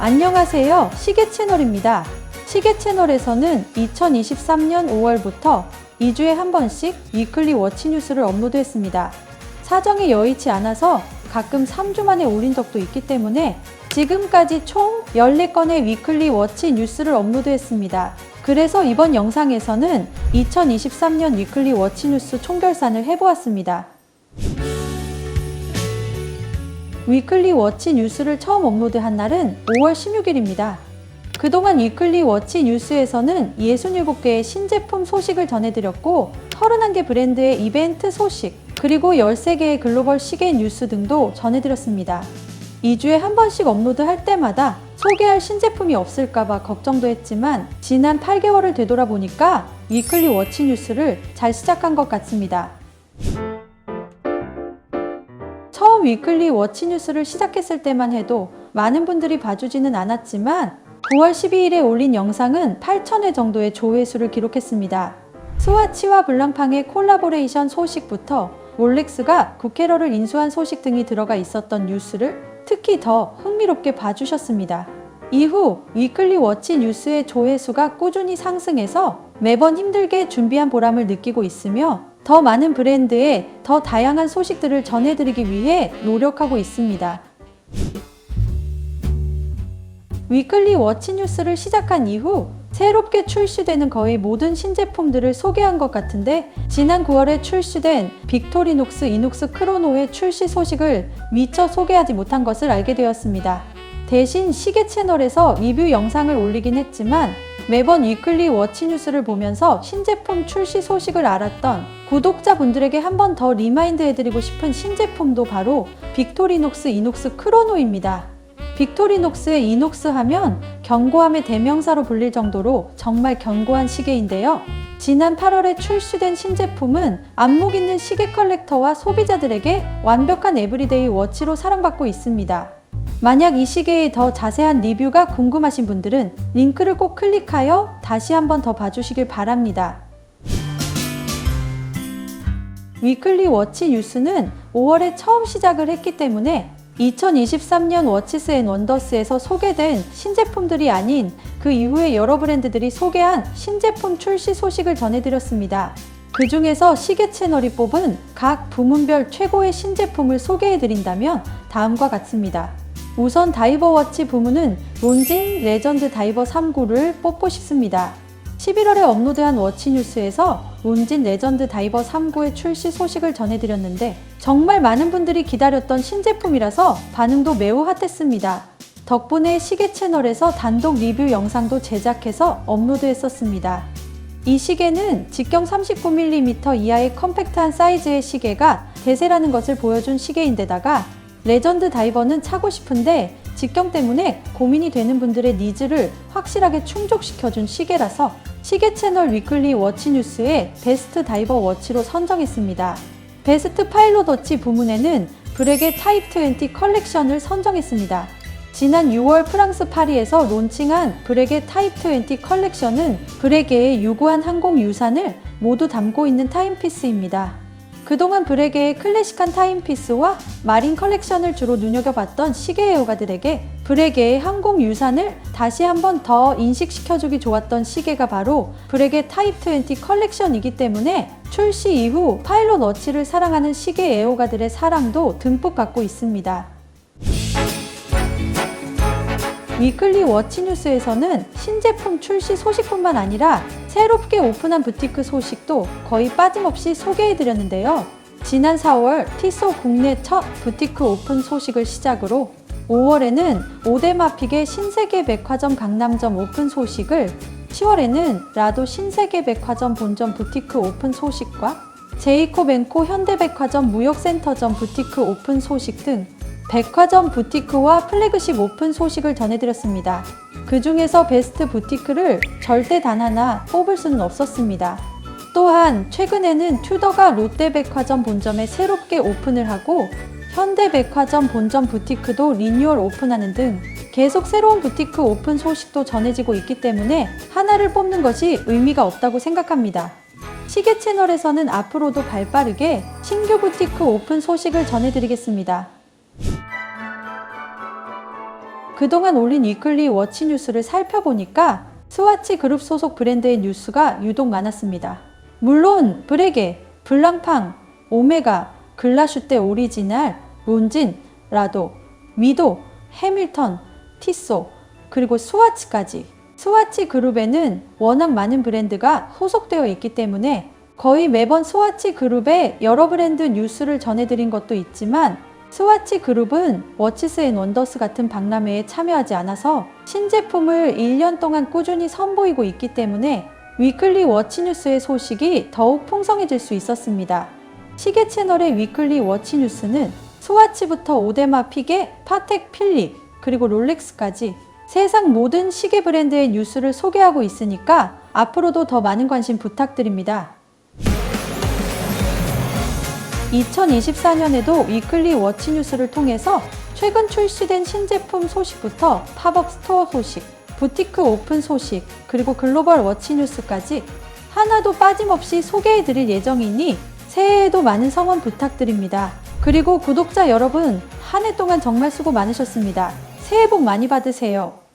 안녕하세요. 시계 채널입니다. 시계 채널에서는 2023년 5월부터 2주에 한 번씩 위클리 워치 뉴스를 업로드했습니다. 사정이 여의치 않아서 가끔 3주 만에 올린 적도 있기 때문에 지금까지 총 14건의 위클리 워치 뉴스를 업로드했습니다. 그래서 이번 영상에서는 2023년 위클리 워치 뉴스 총결산을 해보았습니다. 위클리 워치 뉴스를 처음 업로드한 날은 5월 16일입니다. 그동안 위클리 워치 뉴스에서는 67개의 신제품 소식을 전해드렸고 31개 브랜드의 이벤트 소식, 그리고 13개의 글로벌 시계 뉴스 등도 전해드렸습니다. 2주에 한 번씩 업로드할 때마다 소개할 신제품이 없을까봐 걱정도 했지만 지난 8개월을 되돌아보니까 위클리 워치 뉴스를 잘 시작한 것 같습니다. 처음 위클리 워치 뉴스를 시작했을 때만 해도 많은 분들이 봐주지는 않았지만 9월 12일에 올린 영상은 8,000회 정도의 조회수를 기록했습니다. 스와치와 블랑팡의 콜라보레이션 소식부터 롤렉스가 국회러를 인수한 소식 등이 들어가 있었던 뉴스를 특히 더 흥미롭게 봐주셨습니다. 이후 위클리 워치 뉴스의 조회수가 꾸준히 상승해서 매번 힘들게 준비한 보람을 느끼고 있으며 더 많은 브랜드의 더 다양한 소식들을 전해드리기 위해 노력하고 있습니다. 위클리 워치 뉴스를 시작한 이후 새롭게 출시되는 거의 모든 신제품들을 소개한 것 같은데 지난 9월에 출시된 빅토리녹스 이녹스 크로노의 출시 소식을 미처 소개하지 못한 것을 알게 되었습니다. 대신 시계 채널에서 리뷰 영상을 올리긴 했지만 매번 위클리 워치 뉴스를 보면서 신제품 출시 소식을 알았던 구독자분들에게 한 번 더 리마인드 해드리고 싶은 신제품도 바로 빅토리녹스 이녹스 크로노입니다. 빅토리녹스의 이녹스 하면 견고함의 대명사로 불릴 정도로 정말 견고한 시계인데요. 지난 8월에 출시된 신제품은 안목 있는 시계 컬렉터와 소비자들에게 완벽한 에브리데이 워치로 사랑받고 있습니다. 만약 이 시계의 더 자세한 리뷰가 궁금하신 분들은 링크를 꼭 클릭하여 다시 한번 더 봐주시길 바랍니다. 위클리 워치 뉴스는 5월에 처음 시작을 했기 때문에 2023년 워치스 앤 원더스에서 소개된 신제품들이 아닌 그 이후에 여러 브랜드들이 소개한 신제품 출시 소식을 전해드렸습니다. 그 중에서 시계 채널이 뽑은 각 부문별 최고의 신제품을 소개해드린다면 다음과 같습니다. 우선 다이버 워치 부문은 론진 레전드 다이버 39를 뽑고 싶습니다. 11월에 업로드한 워치 뉴스에서 론진 레전드 다이버 39의 출시 소식을 전해드렸는데 정말 많은 분들이 기다렸던 신제품이라서 반응도 매우 핫했습니다. 덕분에 시계 채널에서 단독 리뷰 영상도 제작해서 업로드했었습니다. 이 시계는 직경 39mm 이하의 컴팩트한 사이즈의 시계가 대세라는 것을 보여준 시계인데다가 레전드 다이버는 차고 싶은데 직경 때문에 고민이 되는 분들의 니즈를 확실하게 충족시켜준 시계라서 시계 채널 위클리 워치 뉴스의 베스트 다이버 워치로 선정했습니다. 베스트 파일럿 워치 부문에는 브렉의 타입 20 컬렉션을 선정했습니다. 지난 6월 프랑스 파리에서 론칭한 브렉의 타입 20 컬렉션은 브레게의 유구한 항공 유산을 모두 담고 있는 타임피스입니다. 그동안 브레게의 클래식한 타임피스와 마린 컬렉션을 주로 눈여겨봤던 시계 애호가들에게 브레게의 항공 유산을 다시 한번 더 인식시켜주기 좋았던 시계가 바로 브레게 타입 20 컬렉션이기 때문에 출시 이후 파일럿 워치를 사랑하는 시계 애호가들의 사랑도 듬뿍 받고 있습니다. 위클리 워치 뉴스에서는 신제품 출시 소식뿐만 아니라 새롭게 오픈한 부티크 소식도 거의 빠짐없이 소개해드렸는데요. 지난 4월 티소 국내 첫 부티크 오픈 소식을 시작으로 5월에는 오데마픽의 신세계 백화점 강남점 오픈 소식을 10월에는 라도 신세계 백화점 본점 부티크 오픈 소식과 제이코벤코 현대백화점 무역센터점 부티크 오픈 소식 등 백화점 부티크와 플래그십 오픈 소식을 전해드렸습니다. 그 중에서 베스트 부티크를 절대 단 하나 뽑을 수는 없었습니다. 또한 최근에는 튜더가 롯데백화점 본점에 새롭게 오픈을 하고 현대백화점 본점 부티크도 리뉴얼 오픈하는 등 계속 새로운 부티크 오픈 소식도 전해지고 있기 때문에 하나를 뽑는 것이 의미가 없다고 생각합니다. 시계 채널에서는 앞으로도 발 빠르게 신규 부티크 오픈 소식을 전해드리겠습니다. 그동안 올린 위클리 워치 뉴스를 살펴보니까 스와치 그룹 소속 브랜드의 뉴스가 유독 많았습니다. 물론 브레게, 블랑팡, 오메가, 글라슈테 오리지널, 론진, 라도, 위도, 해밀턴, 티소, 그리고 스와치까지. 스와치 그룹에는 워낙 많은 브랜드가 소속되어 있기 때문에 거의 매번 스와치 그룹의 여러 브랜드 뉴스를 전해드린 것도 있지만 스와치 그룹은 워치스 앤 원더스 같은 박람회에 참여하지 않아서 신제품을 1년 동안 꾸준히 선보이고 있기 때문에 위클리 워치 뉴스의 소식이 더욱 풍성해질 수 있었습니다. 시계 채널의 위클리 워치 뉴스는 스와치부터 오데마 피게, 파텍 필립, 그리고 롤렉스까지 세상 모든 시계 브랜드의 뉴스를 소개하고 있으니까 앞으로도 더 많은 관심 부탁드립니다. 2024년에도 위클리 워치 뉴스를 통해서 최근 출시된 신제품 소식부터 팝업 스토어 소식, 부티크 오픈 소식, 그리고 글로벌 워치 뉴스까지 하나도 빠짐없이 소개해 드릴 예정이니 새해에도 많은 성원 부탁드립니다. 그리고 구독자 여러분, 한 해 동안 정말 수고 많으셨습니다. 새해 복 많이 받으세요.